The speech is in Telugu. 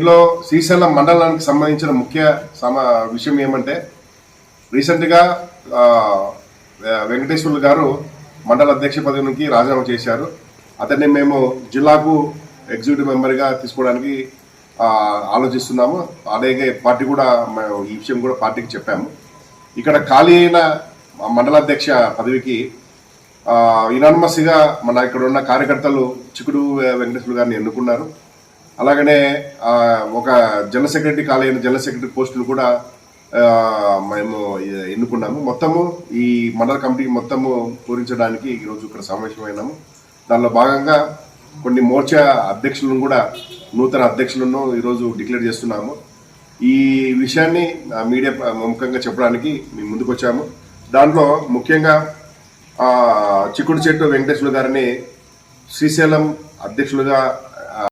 దీనిలో శ్రీశైలం మండలానికి సంబంధించిన ముఖ్య సమ విషయం ఏమంటే రీసెంట్గా వెంకటేశ్వరులు వెంకటేశ్వర్లు గారు మండల అధ్యక్ష పదవి నుంచి రాజీనామా చేశారు. అతన్ని మేము జిల్లాకు ఎగ్జిక్యూటివ్ మెంబర్గా తీసుకోవడానికి ఆలోచిస్తున్నాము. అలాగే పార్టీ కూడా మేము ఈ విషయం కూడా పార్టీకి చెప్పాము. ఇక్కడ ఖాళీ అయిన మండలాధ్యక్ష పదవికి యునానిమస్గా మన ఇక్కడ ఉన్న కార్యకర్తలు చిక్కుడు వెంకటేశ్వరు గారిని ఎన్నుకున్నారు. అలాగనే ఒక జనరల్ సెక్రటరీ ఖాళీ అయిన జనరల్ సెక్రటరీ పోస్టులు కూడా మేము ఎన్నుకున్నాము. మొత్తము ఈ మండల కమిటీ మొత్తము పూరించడానికి ఈరోజు ఇక్కడ సమావేశమైనాము. దానిలో భాగంగా కొన్ని మోర్చా అధ్యక్షులను కూడా నూతన అధ్యక్షులను ఈరోజు డిక్లేర్ చేస్తున్నాము. ఈ విషయాన్ని మీడియా ముఖంగా చెప్పడానికి మేము ముందుకు వచ్చాము దాంట్లో ముఖ్యంగా చిక్కుడు చెట్టు వెంకటేశ్వర గారిని శ్రీశైలం అధ్యక్షులుగా